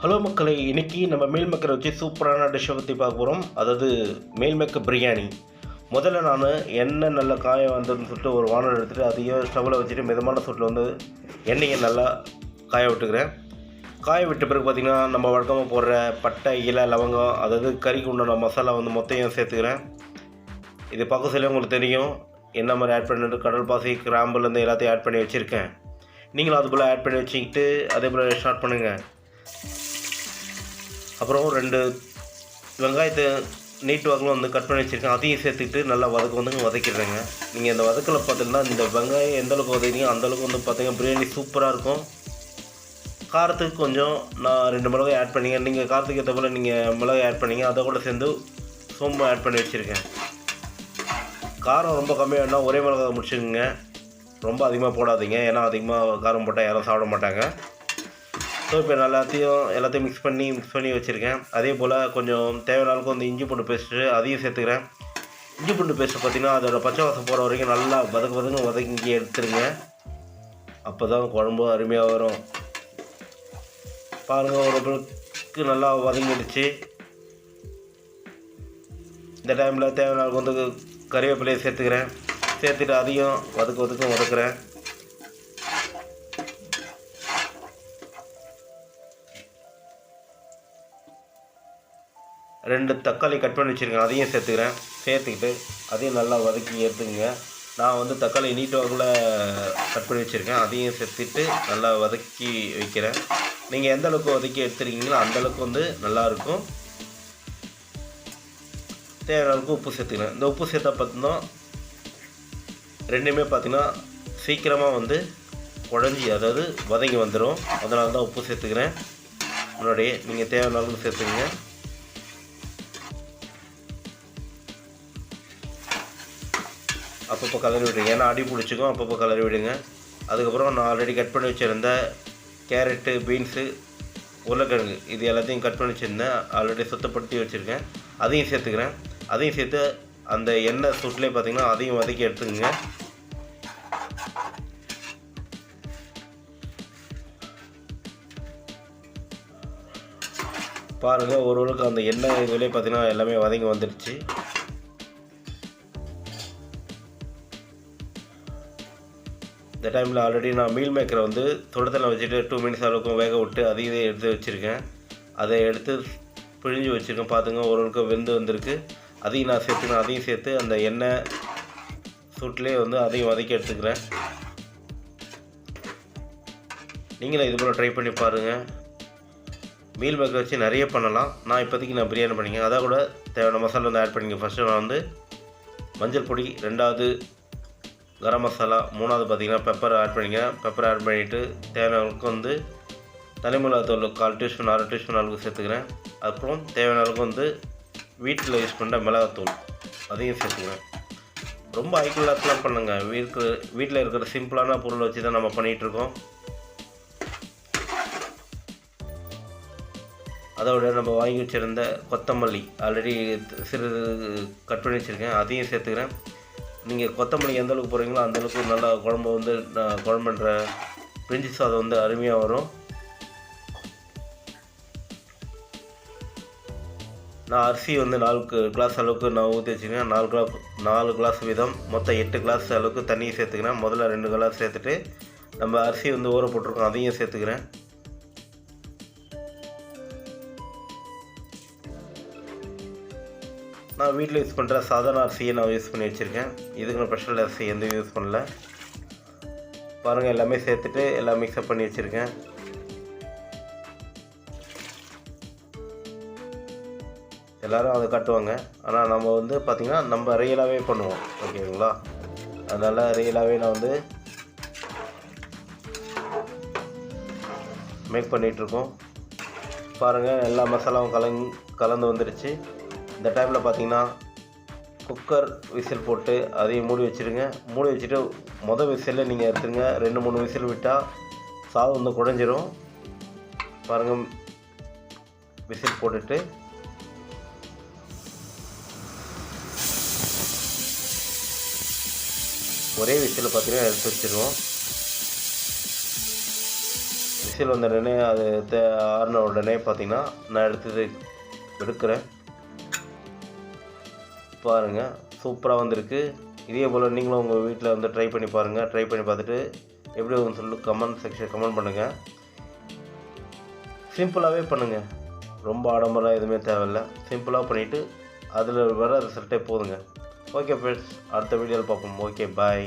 Hello மக்களை. இன்னைக்கு நம்ம மீல் மேக்கரை வச்சு சூப்பரான டிஷ்ஷை பற்றி பார்க்க போகிறோம் அதாவது மீல் மேக்கர் பிரியாணி. முதல்ல நான் எண்ணெய் நல்லா காய வந்ததுன்னு சொல்லிட்டு ஒரு வானல் எடுத்துகிட்டு அதையும் ஸ்டவ்வில் வச்சுட்டு மிதமான சூட்டில் வந்து எண்ணெயை நல்லா காய விட்டுக்கிறேன். காய விட்ட பிறகு பார்த்திங்கன்னா நம்ம வழக்கமாக போடுற பட்டை இலை லவங்கம் அதாவது கறிக்கு உண்டான மசாலா வந்து மொத்தையும் சேர்த்துக்கிறேன். இது பார்க்க சொல்லி உங்களுக்கு தெரியும். என்ன மாதிரி ஆட் பண்ணிட்டு கடல் பாசி கிராம்புலேருந்து எல்லாத்தையும் ஆட் பண்ணி வச்சுருக்கேன். நீங்களும் அது போல் ஆட் பண்ணி வச்சுக்கிட்டு அதே போல் ஸ்டார்ட் பண்ணுங்கள் அப்புறம் ரெண்டு வெங்காயத்தை நீட் வாக்கில் வந்து கட் பண்ணி வச்சுருக்கேன். அதையும் சேர்த்துக்கிட்டு நல்லா வதக்க வந்து வதக்கிடுறேங்க. நீங்கள் இந்த வதக்கில் பார்த்தீங்கன்னா இந்த வெங்காயம் எந்த அளவுக்கு அந்தளவுக்கு வந்து பார்த்தீங்கன்னா பிரியாணி சூப்பராக இருக்கும். காரத்துக்கு கொஞ்சம் நான் ரெண்டு மிளகாய் ஆட் பண்ணிங்க நீங்கள் காரத்துக்கு ஏற்ற போல் நீங்கள் மிளகாய் ஆட் பண்ணிங்க. அதை கூட சேர்ந்து சோம்பு ஆட் பண்ணி வச்சுருக்கேன். காரம் ரொம்ப கம்மியாக வேணால் ஒரே மிளகாய் முடிச்சுக்கோங்க. ரொம்ப அதிகமாக போடாதீங்க. ஏன்னா அதிகமாக காரம் போட்டால் யாரும் சாப்பிட மாட்டாங்க. ஸோ இப்போ எல்லாத்தையும் எல்லாத்தையும் மிக்ஸ் பண்ணி மிக்ஸ் பண்ணி வச்சுருக்கேன். அதே போல் கொஞ்சம் தேவையான அளவுக்கு வந்து இஞ்சி பூண்டு பேஸ்ட்டு அதையும் சேர்த்துக்கிறேன். இஞ்சி பூண்டு பேஸ்ட்டு பார்த்திங்கன்னா அதோட பச்சை வாசம் போகிற வரைக்கும் நல்லா வதக்கு வதங்க வதக்கி எடுத்துருங்க. அப்போ தான் குழம்பு அருமையாக வரும். பாருங்கள் ஒரு நல்லா வதங்கிடுச்சு. இந்த டைமில் தேவையான அளவுக்கு வந்து கறிவேப்பிலையை சேர்த்துக்கிறேன். சேர்த்துட்டு அதையும் வதக்கு வதக்கும் வதக்குறேன். ரெண்டு தக்காளி கட் பண்ணி வச்சுருக்கேன். அதையும் சேர்த்துக்கிறேன். சேர்த்துக்கிட்டு அதையும் நல்லா வதக்கி எடுத்துக்கோங்க. நான் வந்து தக்காளி நீட் கட் பண்ணி வச்சுருக்கேன். அதையும் சேர்த்துட்டு நல்லா வதக்கி வைக்கிறேன். நீங்கள் எந்த அளவுக்கு வதக்கி எடுத்துருக்கீங்களோ அந்த அளவுக்கு வந்து நல்லாயிருக்கும் தேவையான அளவுக்கு உப்பு சேர்த்துக்கிறேன். இந்த உப்பு சேர்த்தா பார்த்தீங்கன்னா ரெண்டுமே பார்த்திங்கன்னா சீக்கிரமாக வந்து குழஞ்சி அதாவது வதங்கி வந்துடும் அதனால தான் உப்பு சேர்த்துக்கிறேன். முன்னாடியே நீங்கள் தேவையான அளவுக்கு சேர்த்துக்கங்க. அப்பப்போ கலரி விடுங்க. ஏன்னா அடி பிடிச்சிக்கும் அப்பப்போ கலரி விடுங்க. அதுக்கப்புறம் நான் ஆல்ரெடி கட் பண்ணி வச்சுருந்த கேரட்டு பீன்ஸு உருளைக்கிழங்கு இது எல்லாத்தையும் கட் பண்ணி வச்சுருந்தேன். ஆல்ரெடி சுத்தப்படுத்தி வச்சுருக்கேன். அதையும் சேர்த்துக்கிறேன். அதையும் சேர்த்து அந்த எண்ணெய் சுட்டிலே பார்த்தீங்கன்னா அதையும் வதக்கி எடுத்துக்கோங்க. பாருங்கள் ஓரளவுக்கு அந்த எண்ணெய் இதுலேயே பார்த்தீங்கன்னா எல்லாமே வதங்கி வந்துடுச்சு. இந்த டைமில் ஆல்ரெடி நான் மீல் மேக்கரை வந்து தொடத்தில் வச்சுட்டு டூ மினிட்ஸ் அளவுக்கு வேக விட்டு அதையும் எடுத்து வச்சுருக்கேன். அதை எடுத்து பிழிஞ்சு வச்சுருக்கேன். பார்த்துங்க ஓரளவுக்கு வெந்து வந்திருக்கு. அதையும் நான் சேர்த்துக்கிறேன் அதையும் சேர்த்து அந்த எண்ணெய் சூட்லேயே வந்து அதையும் வதக்கி எடுத்துக்கிறேன். நீங்களும் இது போல் ட்ரை பண்ணி பாருங்கள் மீல் மேக்கரை வச்சு நிறைய பண்ணலாம். நான் இப்போதைக்கு நான் பிரியாணி பண்ணிக்கேன் அதை கூட தேவையான மசாலா வந்து ஆட் பண்ணிங்க ஃபஸ்ட்டு நான் வந்து மஞ்சள் பொடி ரெண்டாவது கரம் மசாலா மூணாவது பார்த்திங்கன்னா பெப்பர் ஆட் பண்ணிங்க. பெப்பர் ஆட் பண்ணிவிட்டு தேவையான அளவுக்கு வந்து தனிமிளகாத்தூள் கால் டீஸ்பூன் அரை டீஸ்பூன் அளவுக்கு சேர்த்துக்கிறேன். அப்புறம் தேவையான அளவுக்கு வந்து வீட்டில் யூஸ் பண்ணுற மிளகாத்தூள் அதையும் சேர்த்துக்கிறேன். ரொம்ப ஐக்கியெல்லாம் பண்ணுங்க. வீட்டு வீட்டில் இருக்கிற சிம்பிளான பொருளை வச்சு தான் நம்ம பண்ணிகிட்ருக்கோம் அதோட நம்ம வாங்கி வச்சுருந்த கொத்தமல்லி ஆல்ரெடி சிறிது கட் பண்ணி வச்சுருக்கேன். அதையும் சேர்த்துக்கிறேன். நீங்கள் கொத்தமல்லி எந்த அளவுக்கு போடுறீங்களோ அந்த அளவுக்கு நல்லா குழம்பு வந்து குழம்புன்ற பிரிஞ்சி சாதம் வந்து அருமையாக வரும். நான் அரிசி வந்து நாலு கிளாஸ் அளவுக்கு நான் ஊற்றி வச்சுக்கிறேன். நாலு கிளாஸ் நாலு கிளாஸ் வீதம். மொத்தம் எட்டு கிளாஸ் அளவுக்கு தண்ணியை சேர்த்துக்கிறேன். முதல்ல ரெண்டு கிளாஸ் சேர்த்துட்டு நம்ம அரிசி வந்து ஊற போட்டிருக்கோம். அதையும் சேர்த்துக்கிறேன். நான் வீட்டில் யூஸ் பண்ணுற சாதாரண அரிசியை நான் யூஸ் பண்ணி வச்சுருக்கேன். இதுக்கு நான் ஸ்பெஷல் அரிசி எதுவும் யூஸ் பண்ணல. பாருங்கள் எல்லாமே சேர்த்துட்டு எல்லாம் மிக்ஸ்அப் பண்ணி வச்சுருக்கேன். எல்லோரும் அதை கட்டுவாங்க. ஆனால் நம்ம வந்து பார்த்திங்கன்னா நம்ம ரியலாகவே பண்ணுவோம். ஓகேங்களா அதனால் ரியலாகவே நான் வந்து மேக் பண்ணிகிட்ருக்கோம் பாருங்கள் எல்லா மசாலாவும் கலங் கலந்து வந்துடுச்சு இந்த டைமில் பார்த்தீங்கன்னா குக்கர் விசில் போட்டு அதையும் மூடி வச்சுருங்க. மூடி வச்சுட்டு மொதல் விசிலில் நீங்கள் எடுத்துருங்க. ரெண்டு மூணு விசில் விட்டால் சாதம் வந்து குழஞ்சிரும் பாருங்கள் விசில் போட்டுட்டு. ஒரே விசில் பார்த்தீங்கன்னா எடுத்து வச்சுருவோம். விசில் வந்த உடனே அது தே ஆறின உடனே பார்த்தீங்கன்னா நான் எடுத்து எடுக்கிறேன். பாருங்கள் சூப்பராக வந்திருக்கு. இதே போல் நீங்களும் உங்கள் வீட்டில் வந்து ட்ரை பண்ணி பாருங்கள் ட்ரை பண்ணி பார்த்துட்டு எப்படி வரும்னு சொல்லி கமெண்ட் செக்ஷன் கமெண்ட் பண்ணுங்கள் சிம்பிளாகவே பண்ணுங்கள் ரொம்ப ஆடம்பரம் எதுவுமே தேவையில்ல. சிம்பிளாக பண்ணிவிட்டு அதில் வர ரிசல்ட்டே போதுங்க. ஓகே ஃப்ரெண்ட்ஸ் அடுத்த வீடியோவில் பார்ப்போம். Okay bye